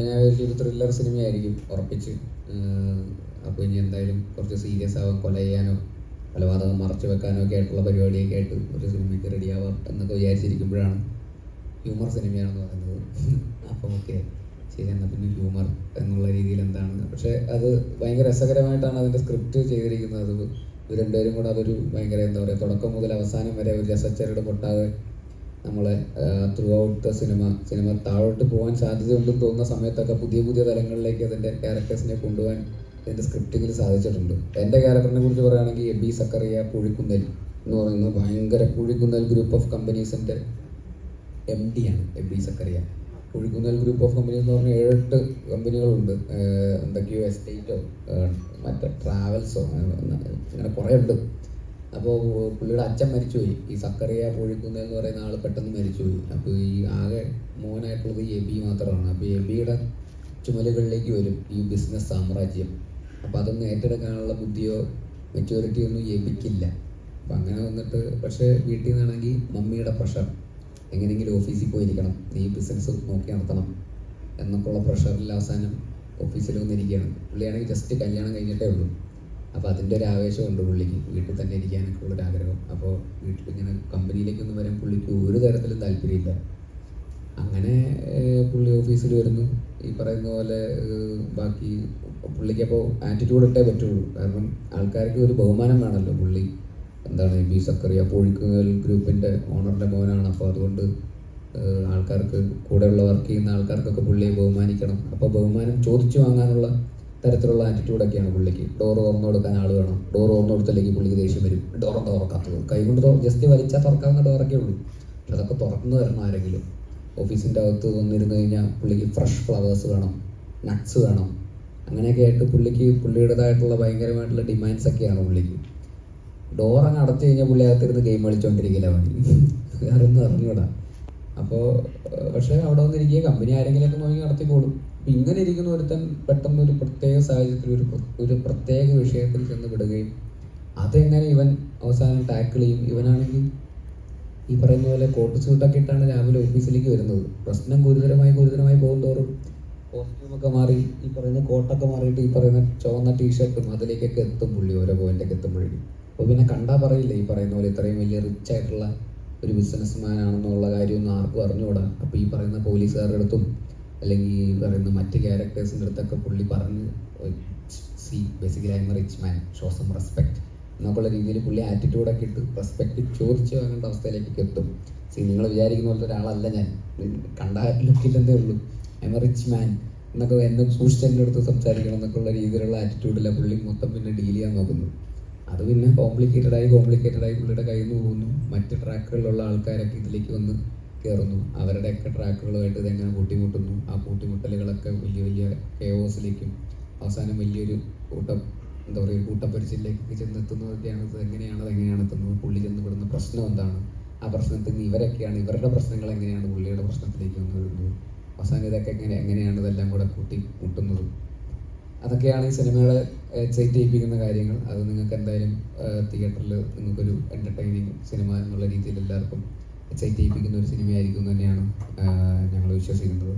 ഞാൻ ഒരു ത്രില്ലർ സിനിമയായിരിക്കും ഉറപ്പിച്ച്. അപ്പോൾ ഇനി എന്തായാലും കുറച്ച് സീരിയസ് ആവാം കൊല ചെയ്യാനോ കൊലപാതകം മറച്ചു വെക്കാനോ ഒക്കെ ആയിട്ടുള്ള പരിപാടിയൊക്കെ ആയിട്ട് ഒരു സിനിമയ്ക്ക് റെഡി ആവാം എന്നൊക്കെ വിചാരിച്ചിരിക്കുമ്പോഴാണ് ഹ്യൂമർ സിനിമയാണെന്ന് പറയുന്നത്. അപ്പോൾ ഓക്കെ ശരി എന്നാൽ പിന്നെ ഹ്യൂമർ എന്നുള്ള രീതിയിൽ എന്താണ്? പക്ഷേ അത് ഭയങ്കര രസകരമായിട്ടാണ് അതിന്റെ സ്ക്രിപ്റ്റ് ചെയ്തിരിക്കുന്നത്. അത് രണ്ടുപേരും കൂടെ അതൊരു ഭയങ്കര എന്താ പറയുക തുടക്കം മുതൽ അവസാനം വരെ ഒരു രസച്ചരട് പൊട്ടാതെ നമ്മളെ throughout the cinema cinema താഴോട്ട് പോകാൻ സാധ്യതയുണ്ടെന്ന് തോന്നുന്ന സമയത്തൊക്കെ പുതിയ പുതിയ തലങ്ങളിലേക്ക് അതിന്റെ ക്യാരക്ടേഴ്സിനെ കൊണ്ടുപോകാൻ ഇതിന്റെ സ്ക്രിപ്റ്റിങ്ങിൽ സാധിച്ചിട്ടുണ്ട്. എന്റെ ക്യാരക്ടറിനെ കുറിച്ച് പറയുകയാണെങ്കിൽ എബി സക്കറിയ പുഴിക്കുന്നൽ എന്ന് പറയുന്ന ഭയങ്കര പുഴിക്കുന്നൽ ഗ്രൂപ്പ് ഓഫ് കമ്പനീസിന്റെ എം ഡി ആണ് Aby Zachariah. Puzhikunnel group of companies എന്ന് പറഞ്ഞാൽ ഏഴെട്ട് കമ്പനികളുണ്ട് എന്തൊക്കെയോ എസ്റ്റേറ്റോ മറ്റേ ട്രാവൽസോ അങ്ങനെ കുറേ ഉണ്ട്. അപ്പോൾ പുള്ളിയുടെ അച്ഛൻ മരിച്ചുപോയി. ഈ സക്കറിയ പോഴിക്കുന്ന എന്ന് പറയുന്ന ആൾ പെട്ടെന്ന് മരിച്ചുപോയി. അപ്പോൾ ഈ ആകെ മോനായിട്ടുള്ളത് എബി മാത്രമാണ്. അപ്പോൾ എബിയുടെ ചുമലുകളിലേക്ക് വരും ഈ ബിസിനസ് സാമ്രാജ്യം. അപ്പോൾ അതൊന്നും ഏറ്റെടുക്കാനുള്ള ബുദ്ധിയോ മെച്യൂരിറ്റിയോ ഒന്നും എബിക്കില്ല. അപ്പം അങ്ങനെ വന്നിട്ട് പക്ഷേ വീട്ടിൽ നിന്നാണെങ്കിൽ മമ്മിയുടെ പ്രഷർ എങ്ങനെയെങ്കിലും ഓഫീസിൽ പോയിരിക്കണം. നീ ബിസിനസ് നോക്കി നടത്തണം എന്നൊക്കെയുള്ള പ്രഷറിൽ അവസാനം ഓഫീസിൽ വന്നിരിക്കുകയാണ്. പുള്ളിയാണെങ്കിൽ ജസ്റ്റ് കല്യാണം കഴിഞ്ഞിട്ടേ ഉള്ളൂ. അപ്പോൾ അതിന്റെ ഒരു ആവേശമുണ്ട് പുള്ളിക്ക്. വീട്ടിൽ തന്നെ ഇരിക്കാനൊക്കെ ഉള്ളൊരു ആഗ്രഹം. അപ്പോൾ വീട്ടിൽ ഇങ്ങനെ കമ്പനിയിലേക്കൊന്നും വരാൻ പുള്ളിക്ക് ഒരു തരത്തിലും താല്പര്യമില്ല. അങ്ങനെ പുള്ളി ഓഫീസിൽ വരുന്നു. ഈ പറയുന്ന പോലെ ബാക്കി പുള്ളിക്ക് അപ്പോൾ ആറ്റിറ്റ്യൂഡ് ഇട്ടേ പറ്റുള്ളൂ. കാരണം ആൾക്കാർക്ക് ഒരു ബഹുമാനം വേണമല്ലോ പുള്ളി. എന്താണ് ബി സക്കറിയ പൊഴിക്കുങ്ങൽ ഗ്രൂപ്പിന്റെ ഓണറിന്റെ മോനാണ്. അപ്പോൾ അതുകൊണ്ട് ആൾക്കാർക്ക് കൂടെയുള്ള വർക്ക് ചെയ്യുന്ന ആൾക്കാർക്കൊക്കെ പുള്ളിയെ ബഹുമാനിക്കണം. അപ്പോൾ ബഹുമാനം ചോദിച്ചു വാങ്ങാനുള്ള തരത്തിലുള്ള ആറ്റിറ്റ്യൂഡൊക്കെയാണ് പുള്ളിക്ക്. ഡോർ തുറന്നു കൊടുക്കാൻ ആൾ വേണം. ഡോർ തുറന്നു കൊടുത്തില്ലെങ്കിൽ പുള്ളിക്ക് ദേഷ്യം വരും. എന്താ തുറക്കാത്തത് കൈ കൊണ്ട് ജസ്റ്റ് വലിച്ചാൽ തുറക്കാവുന്ന ഡോറൊക്കെ ഉള്ളൂ. പക്ഷെ അതൊക്കെ തുറന്നു തരണം ആരെങ്കിലും. ഓഫീസിന്റെ അകത്ത് വന്നിരുന്നു കഴിഞ്ഞാൽ പുള്ളിക്ക് ഫ്രഷ് ഫ്ലവേഴ്സ് വേണം. നട്ട്സ് വേണം. അങ്ങനെയൊക്കെ ആയിട്ട് പുള്ളിക്ക് പുള്ളിയുടേതായിട്ടുള്ള ഭയങ്കരമായിട്ടുള്ള ഡിമാൻഡ്സ് ഒക്കെയാണ് പുള്ളിക്ക്. ഡോർ അങ്ങ് അടച്ചു കഴിഞ്ഞാൽ പുള്ളി അകത്തിരുന്ന് ഗെയിം കളിച്ചുകൊണ്ടിരിക്കില്ല വേറെ ഒന്നും അറിഞ്ഞൂടാ. അപ്പോൾ പക്ഷേ അവിടെ വന്നിരിക്കുക കമ്പനി ആരെങ്കിലുമൊക്കെ നോക്കി നടത്തിക്കോളും. അപ്പം ഇങ്ങനെ ഇരിക്കുന്ന ഒരുത്തൻ പെട്ടെന്ന് ഒരു പ്രത്യേക സാഹചര്യത്തിൽ ഒരു ഒരു പ്രത്യേക വിഷയത്തിൽ ചെന്ന് വിടുകയും അതെങ്ങനെ ഇവൻ അവസാനം ടാക്കിൾ ചെയ്യും? ഇവനാണെങ്കിൽ ഈ പറയുന്ന പോലെ കോട്ട് സ്യൂട്ടൊക്കെ ഇട്ടാണ് രാവിലെ ഓഫീസിലേക്ക് വരുന്നത്. പ്രശ്നം ഗുരുതരമായി ഗുരുതരമായി പോകും തോറും കോസ്റ്റ്യൂമൊക്കെ മാറി ഈ പറയുന്ന കോട്ടൊക്കെ മാറിയിട്ട് ഈ പറയുന്ന ചുവന്ന ടീഷർട്ടും അതിലേക്കൊക്കെ എത്തും പുള്ളി ഓരോ പോയിന്റൊക്കെ എത്തുമ്പോഴേക്കും. അപ്പോൾ പിന്നെ കണ്ടാ പറയില്ല ഈ പറയുന്ന പോലെ ഇത്രയും വലിയ റിച്ച് ആയിട്ടുള്ള ഒരു ബിസിനസ് മാൻ ആണെന്നുള്ള കാര്യമൊന്നും ആർക്കും അറിഞ്ഞുകൂടാ. അപ്പോൾ ഈ പറയുന്ന പോലീസുകാരുടെ അടുത്തും അല്ലെങ്കിൽ ഈ പറയുന്ന മറ്റ് ക്യാരക്ടേഴ്സിന്റെ അടുത്തൊക്കെ പുള്ളി പറഞ്ഞ് see basically I'm rich man. Show some respect. എന്നൊക്കെയുള്ള രീതിയിൽ പുള്ളി ആറ്റിറ്റ്യൂഡൊക്കെ ഇട്ട് റെസ്പെക്ട് ചോദിച്ച് വാങ്ങേണ്ട അവസ്ഥയിലേക്ക് എത്തും. സി നിങ്ങൾ വിചാരിക്കുന്ന പോലത്തെ ഒരാളല്ല ഞാൻ. കണ്ട ലുക്കില്ലെന്നേ ഉള്ളൂ. ഐ എം റിച്ച് മാൻ എന്നൊക്കെ എന്നെ സൂക്ഷിച്ച് എന്റെ അടുത്ത് സംസാരിക്കണം എന്നൊക്കെയുള്ള രീതിയിലുള്ള ആറ്റിറ്റ്യൂഡിലാണ് പുള്ളി മൊത്തം പിന്നെ ഡീൽ ചെയ്യാൻ നോക്കുന്നു അത് പിന്നെ കോംപ്ലിക്കേറ്റഡ് ആയി പുള്ളിയുടെ കയ്യിൽ നിന്ന് പോകുന്നു മറ്റ് ട്രാക്കുകളിലുള്ള ആൾക്കാരൊക്കെ ഇതിലേക്ക് വന്ന് കയറുന്നു അവരുടെയൊക്കെ ട്രാക്കുകളുമായിട്ട് ഇതെങ്ങനെ കൂട്ടിമുട്ടുന്നു? ആ കൂട്ടിമുട്ടലുകളൊക്കെ വലിയ വലിയ കെയോസിലേക്കും അവസാനം വലിയൊരു കൂട്ടം എന്താ പറയുക കൂട്ടപ്പരിച്ചിലേക്ക് ചെന്നെത്തുന്നതൊക്കെയാണ് ഇത്. എങ്ങനെയാണ് അത് എങ്ങനെയാണ് എത്തുന്നത്? പുള്ളി ചെന്നപ്പെടുന്ന പ്രശ്നം എന്താണ്? ആ പ്രശ്നത്തിൽ നിന്ന് ഇവരൊക്കെയാണ് ഇവരുടെ പ്രശ്നങ്ങൾ എങ്ങനെയാണ് പുള്ളിയുടെ പ്രശ്നത്തിലേക്ക് വന്നു വരുന്നത്? അവസാനം ഇതൊക്കെ എങ്ങനെ എങ്ങനെയാണ് ഇതെല്ലാം കൂടെ കൂട്ടി മുട്ടുന്നത് അതൊക്കെയാണ് ഈ സിനിമകളെ എക്സൈറ്റ് ചെയ്യിപ്പിക്കുന്ന കാര്യങ്ങൾ. അത് നിങ്ങൾക്ക് എന്തായാലും തിയേറ്ററിൽ നിങ്ങൾക്കൊരു എന്റർടൈനിങ് സിനിമ എന്നുള്ള രീതിയിൽ എല്ലാവർക്കും എക്സൈറ്റ് ചെയ്യിപ്പിക്കുന്ന ഒരു സിനിമയായിരിക്കും തന്നെയാണ് ഞങ്ങൾ വിശ്വസിക്കുന്നത്.